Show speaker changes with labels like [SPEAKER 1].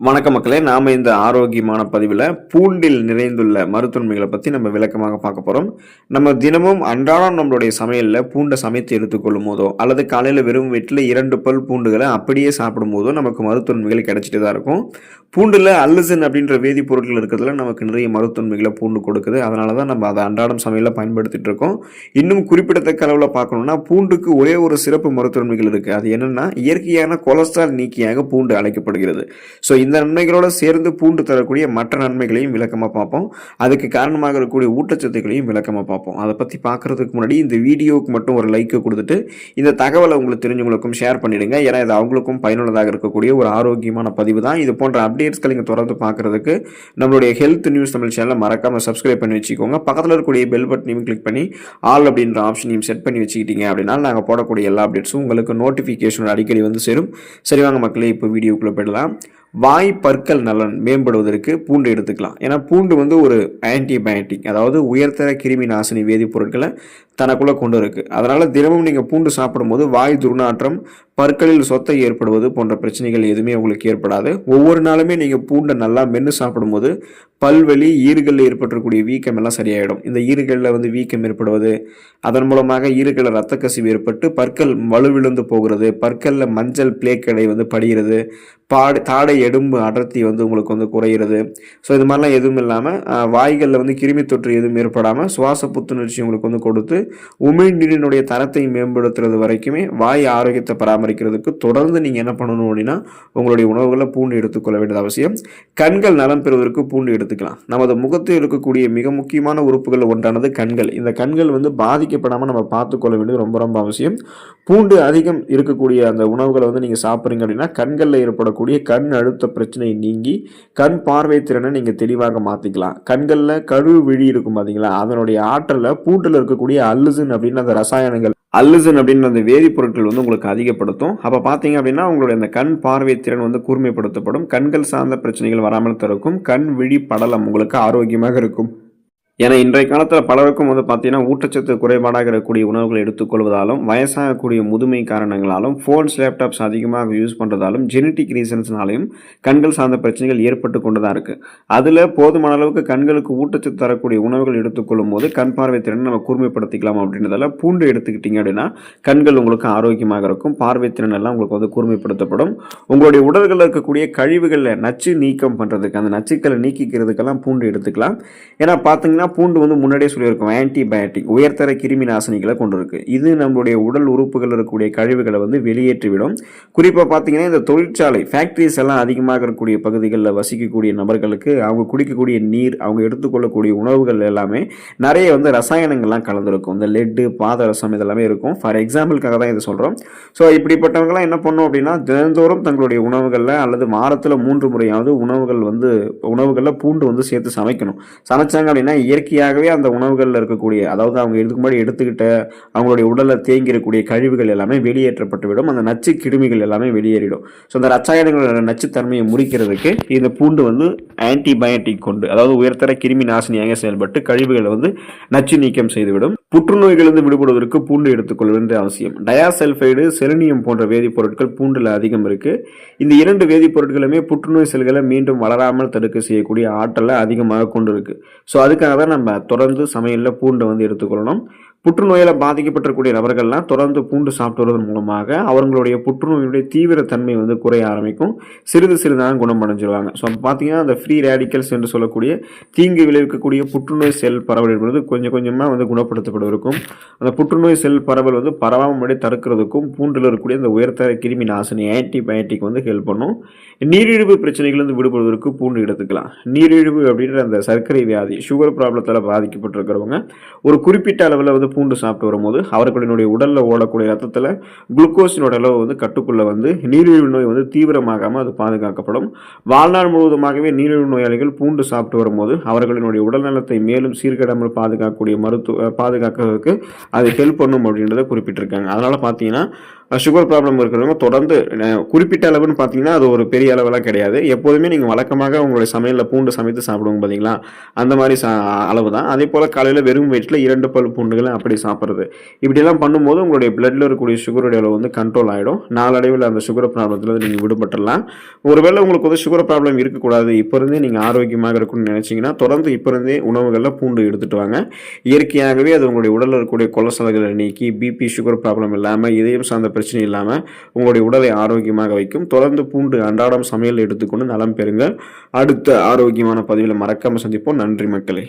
[SPEAKER 1] வணக்க மக்களே நாம் இந்த ஆரோக்கியமான பதிவில் பூண்டில் நிறைந்துள்ள மருத்துவமைகளை பற்றி நம்ம விளக்கமாக பார்க்க போகிறோம் நம்ம தினமும் அன்றாடம் நம்மளுடைய சமையலில் பூண்டை சமைத்து எடுத்துக்கொள்ளும் போதோ அல்லது காலையில் வெறும் வீட்டில் இரண்டு பல் பூண்டுகளை அப்படியே சாப்பிடும் போதோ நமக்கு மருத்துவமைகள் கிடைச்சிட்டு தான் இருக்கும். பூண்டில் அல்லசன் அப்படின்ற வேதிப்பொருட்கள் இருக்கிறதுல நமக்கு நிறைய மருத்துவமைகளை பூண்டு கொடுக்குது. அதனால தான் நம்ம அதை அன்றாடம் சமையலில் பயன்படுத்திட்டு இருக்கோம். இன்னும் குறிப்பிடத்தக்க அளவில் பார்க்கணும்னா பூண்டுக்கு ஒரே ஒரு சிறப்பு மருத்துவமைகள் இருக்குது அது என்னென்னா இயற்கையான கொலஸ்ட்ரால் நீக்கியாக பூண்டு அழைக்கப்படுகிறது. ஸோ இந்த நன்மைகளோடு சேர்ந்து பூண்டு தரக்கூடிய மற்ற நன்மைகளையும் விளக்கமாக பார்ப்போம். அதுக்கு காரணமாக இருக்கக்கூடிய ஊட்டச்சத்துக்களையும் விளக்கமாக பார்ப்போம். அதை பற்றி பார்க்குறதுக்கு முன்னாடி இந்த வீடியோவுக்கு மட்டும் ஒரு லைக்கை கொடுத்துட்டு இந்த தகவலை உங்களுக்கு தெரிஞ்சவங்களுக்கும் ஷேர் பண்ணிவிடுங்க ஏன்னா இது அவங்களுக்கும் பயனுள்ளதாக இருக்கக்கூடிய ஒரு ஆரோக்கியமான பதிவு தான். இது போன்ற அப்டேட்ஸ்களை நீங்கள் தொடர்ந்து பார்க்குறதுக்கு நம்மளுடைய ஹெல்த் நியூஸ் தமிழ் சேனலை மறக்காமல் சப்ஸ்கிரைப் பண்ணி வச்சுக்கோங்க. பக்கத்தில் இருக்கக்கூடிய பெல் பட்டனையும் கிளிக் பண்ணி ஆல் அப்படின்ற ஆப்ஷனையும் செட் பண்ணி வச்சுக்கிட்டீங்க அப்படின்னா நாங்கள் போடக்கூடிய எல்லா அப்டேட்ஸும் உங்களுக்கு நோட்டிஃபிகேஷன் அடிக்கடி வந்து சேரும். சரி வாங்க மக்களே இப்போ வீடியோக்குள்ளே போயிடலாம். வாய் பற்கள் நலன் மேம்படுவதற்கு பூண்டு எடுத்துக்கலாம். ஏன்னா பூண்டு வந்து ஒரு ஆன்டிபயோட்டிக் அதாவது உயர்தர கிருமி நாசினி வேதிப்பொருட்களை தனக்குள்ளே கொண்டு இருக்குது அதனால் தினமும் நீங்கள் பூண்டு சாப்பிடும்போது வாய் துர்நாற்றம் பற்களில் சொத்தை ஏற்படுவது போன்ற பிரச்சனைகள் எதுவுமே உங்களுக்கு ஏற்படாது. ஒவ்வொரு நாளுமே நீங்கள் பூண்டை நல்லா மென்று சாப்பிடும்போது பல்வலி ஈறுகளில் ஏற்பட்டக்கூடிய வீக்கம் எல்லாம் சரியாயிடும். இந்த ஈறுகளில் வந்து வீக்கம் ஏற்படுவது அதன் மூலமாக ஈறுகளில் ரத்த கசிவு ஏற்பட்டு பற்கள் வலுவிழுந்து போகிறது பற்களில் மஞ்சள் பிளேக்கடை வந்து படிகிறது பாடு தாடை எடும்பு அடர்த்தி வந்து உங்களுக்கு வந்து குறையிறது. ஸோ இது மாதிரிலாம் எதுவும் இல்லாமல் வாய்களில் வந்து கிருமி தொற்று எதுவும் ஏற்படாமல் சுவாச புத்துணர்ச்சி உங்களுக்கு வந்து கொடுத்து உமிழ்நீரினுடைய தரத்தை மேம்படுத்துறது வரைக்குமே வாய் ஆரோக்கியத்தை பராமரிக்கிறதுக்கு தொடர்ந்து நீங்கள் என்ன பண்ணணும் அப்படின்னா உங்களுடைய உணவுகளை பூண்டு எடுத்துக்கொள்ள வேண்டியது அவசியம். கண்கள் நலம் பெறுவதற்கு பூண்டு எடுத்துக்கலாம். நமது முகத்தில் இருக்கக்கூடிய மிக முக்கியமான உறுப்புகள் ஒன்றானது கண்கள். இந்த கண்கள் வந்து பாதிக்கப்படாமல் நம்ம பார்த்துக்கொள்ள வேண்டியது ரொம்ப ரொம்ப அவசியம். பூண்டு அதிகம் இருக்கக்கூடிய அந்த உணவுகளை வந்து நீங்கள் சாப்பிட்றீங்க அப்படின்னா கண்களில் ஏற்படக்கூடிய கண் அழுத்த பிரச்சனை நீங்கி கண் பார்வை திறனை நீங்கள் தெளிவாக மாற்றிக்கலாம் கண்களில் கழுவு விழி இருக்கும் பார்த்தீங்களா அதனுடைய ஆற்றலில் பூண்டில் இருக்கக்கூடிய அல்லுசின் அப்படின்னு அந்த ரசாயனங்கள் அல்லுசின் அப்படின்ற அந்த வேதிப்பொருட்கள் வந்து உங்களுக்கு அதிகப்படுத்தும். அப்போ பார்த்தீங்க அப்படின்னா உங்களுடைய அந்த கண் பார்வை திறன் வந்து கூர்மைப்படுத்தப்படும். கண்கள் சார்ந்த பிரச்சனைகள் வராமல் தடுக்கும். கண் விழி படலம் உங்களுக்கு ஆரோக்கியமாக இருக்கும். ஏன்னா இன்றைய காலத்தில் பலருக்கும் வந்து பார்த்தீங்கன்னா ஊட்டச்சத்து குறைபாடாக இருக்கக்கூடிய உணவுகளை எடுத்துக்கொள்வதாலும் வயசாகக்கூடிய முதுமை காரணங்களாலும் ஃபோன்ஸ் லேப்டாப்ஸ் அதிகமாக யூஸ் பண்ணுறதாலும் ஜெனட்டிக் ரீசன்ஸ்னாலையும் கண்கள் சார்ந்த பிரச்சனைகள் ஏற்பட்டு கொண்டு தான் இருக்குது அதில் போதுமான அளவுக்கு கண்களுக்கு ஊட்டச்சத்து தரக்கூடிய உணவுகள் எடுத்துக்கொள்ளும் போது கண் பார்வை திறனை நம்ம கூர்மைப்படுத்திக்கலாம் அப்படின்றதால பூண்டு எடுத்துக்கிட்டிங்க அப்படின்னா கண்கள் உங்களுக்கு ஆரோக்கியமாக இருக்கும் பார்வை திறன் எல்லாம் உங்களுக்கு வந்து கூர்மைப்படுத்தப்படும். உங்களுடைய உடல்களில் இருக்கக்கூடிய கழிவுகளில் நச்சு நீக்கம் பண்ணுறதுக்கு அந்த நச்சுக்களை நீக்கிக்கிறதுக்கெல்லாம் பூண்டு எடுத்துக்கலாம். ஏன்னா பார்த்தீங்கன்னா பார்த்தீங்கன்னா பூண்டு வந்து முன்னாடியே சொல்லியிருக்கோம். ஆன்டிபயோட்டிக் உயர்தர கிருமி நாசினிகளை கொண்டு இது நம்மளுடைய உடல் உறுப்புகள் இருக்கக்கூடிய கழிவுகளை வந்து வெளியேற்றிவிடும். குறிப்பாக பார்த்தீங்கன்னா இந்த தொழிற்சாலை ஃபேக்ட்ரிஸ் எல்லாம் அதிகமாக இருக்கக்கூடிய பகுதிகளில் வசிக்கக்கூடிய நபர்களுக்கு அவங்க குடிக்கக்கூடிய நீர் அவங்க எடுத்துக்கொள்ளக்கூடிய உணவுகள் எல்லாமே நிறைய வந்து ரசாயனங்கள்லாம் கலந்துருக்கும். இந்த லெட்டு பாதரசம் இதெல்லாமே இருக்கும். ஃபார் எக்ஸாம்பிளுக்காக தான் இதை சொல்கிறோம் ஸோ இப்படிப்பட்டவங்களாம் என்ன பண்ணோம் அப்படின்னா தினந்தோறும் தங்களுடைய உணவுகளில் அல்லது வாரத்தில் மூன்று முறையாவது உணவுகள் வந்து உணவுகளில் பூண்டு வந்து சேர்த்து சமைக்கணும். சமைச்சாங்க அப்படின்னா இயற்கையாகவே அந்த உணவுகளில் இருக்கக்கூடிய அதாவது அவங்க இதுக்கு முன்னாடி எடுத்துக்கிட்ட அவங்களுடைய உடலில் தேங்கியிருக்கக்கூடிய கழிவுகள் எல்லாமே வெளியேற்றப்பட்டுவிடும் அந்த நச்சு கிருமிகள் எல்லாமே வெளியேறிடும். ஸோ அந்த ரசாயனங்களோட நச்சுத்தன்மையை முறிக்கிறதுக்கு இந்த பூண்டு வந்து ஆன்டிபயோட்டிக் கொண்டு அதாவது உயர்த்தர கிருமி நாசினியாக செயல்பட்டு கழிவுகளை வந்து நச்சு நீக்கம் செய்துவிடும். புற்றுநோய்களிலிருந்து விடுபடுவதற்கு பூண்டு எடுத்துக்கொள்ள வேண்டிய அவசியம். டயாசல்ஃபைடு செலினியம் போன்ற வேதிப்பொருட்கள் பூண்டில் அதிகம் இருக்குது இந்த இரண்டு வேதிப்பொருட்களுமே புற்றுநோய் செல்களை மீண்டும் வளராமல் தடுக்க செய்யக்கூடிய ஆற்றலை அதிகமாக கொண்டு இருக்குது ஸோ அதுக்காக தான் நம்ம தொடர்ந்து சமையலில் பூண்டை வந்து எடுத்துக்கொள்ளணும். புற்றுநோயால் பாதிக்கப்பட்டிருக்கக்கூடிய நபர்கள்லாம் தொடர்ந்து பூண்டு சாப்பிட்டு வருவதன் மூலமாக அவர்களுடைய புற்றுநோயினுடைய தீவிரத்தன்மை வந்து குறைய ஆரம்பிக்கும். சிறிது சிறிதாக குணமடைஞ்சிருவாங்க. ஸோ அப்போ பார்த்தீங்கன்னா அந்த ஃப்ரீ ரேடிக்கல்ஸ் என்று சொல்லக்கூடிய தீங்கு விளைவிக்கக்கூடிய புற்றுநோய் செல் பரவல் என்பது கொஞ்சம் கொஞ்சமாக வந்து குணப்படுத்தப்படுவதற்கும் அந்த புற்றுநோய் செல் பரவல் வந்து பரவாமல் முன்னாடி தடுக்கிறதுக்கும் பூண்டில் இருக்கக்கூடிய அந்த உயர்தர கிருமி நாசினி ஆன்டிபயோட்டிக் வந்து ஹெல்ப் பண்ணும். நீரிழிவு பிரச்சனைகள் விடுபடுவதற்கு பூண்டு எடுத்துக்கலாம். நீரிழிவு அப்படின்ற அந்த சர்க்கரை வியாதி சுகர் ப்ராப்ளத்தில் பாதிக்கப்பட்டிருக்கிறவங்க ஒரு குறிப்பிட்ட அளவில் வந்து பூண்டு சாப்பிட்டு வரும்போது அவர்களினுடைய உடலில் ஓடக்கூடிய ரத்தத்தில் குளுக்கோஸினோட அளவு வந்து கட்டுக்குள்ளே வந்து நீரிழிவு நோய் வந்து தீவிரமாகாமல் அது பாதுகாக்கப்படும். வாழ்நாள் முழுவதுமாகவே நீரிழிவு நோயாளிகள் பூண்டு சாப்பிட்டு வரும்போது அவர்களினுடைய உடல் நலத்தை மேலும் சீர்கிடாமல் பாதுகாக்கக்கூடிய மருத்துவ பாதுகாக்கிறதுக்கு அது ஹெல்ப் பண்ணும் அப்படின்றத குறிப்பிட்டிருக்காங்க. அதனால் பார்த்தீங்கன்னா சுகர் ப்ராப்ளம் இருக்கிறவங்க தொடர்ந்து குறிப்பிட்ட அளவுன்னு பார்த்தீங்கன்னா அது ஒரு பெரிய அளவெல்லாம் கிடையாது. எப்போதுமே நீங்கள் வழக்கமாக உங்களுடைய சமையலில் பூண்டு சமைத்து சாப்பிடுவோம் பார்த்தீங்களா? அந்த மாதிரி சா அளவு தான் அதே போல் காலையில் வெறும் வயிற்றில் இரண்டு பல் பூண்டுகளை அப்படி சாப்பிட்றது. இப்படியெல்லாம் பண்ணும்போது உங்களுடைய பிளட்டில் இருக்கக்கூடிய சுகருடைய அளவு வந்து கண்ட்ரோல் ஆகிடும் நாளடைவில் அந்த சுகர் ப்ராப்ளத்தில் நீங்கள் விடுபட்டுடலாம். ஒருவேளை உங்களுக்கு வந்து சுகர் ப்ராப்ளம் இருக்கக்கூடாது. இப்போ இருந்தே நீங்கள் ஆரோக்கியமாக இருக்கணும்னு நினச்சிங்கன்னா தொடர்ந்து இப்போ இருந்தே உணவுகளில் பூண்டு எடுத்துட்டு வாங்க. இயற்கையாகவே அது உங்களுடைய உடலில் இருக்கக்கூடிய கொலஸ்ட்ரால்களை நீக்கி பிபி சுகர் ப்ராப்ளம் இல்லாமல் இதயம் சார்ந்த பிரச்சனை இல்லாமல் உங்களுடைய உடலை ஆரோக்கியமாக வைக்கும். தொடர்ந்து பூண்டு அன்றாடம் சமையல் எடுத்துக்கொண்டு நலம் பெறுங்கள். அடுத்த ஆரோக்கியமான பதிவில் மறக்காமல் சந்திப்போம். நன்றி மக்களே.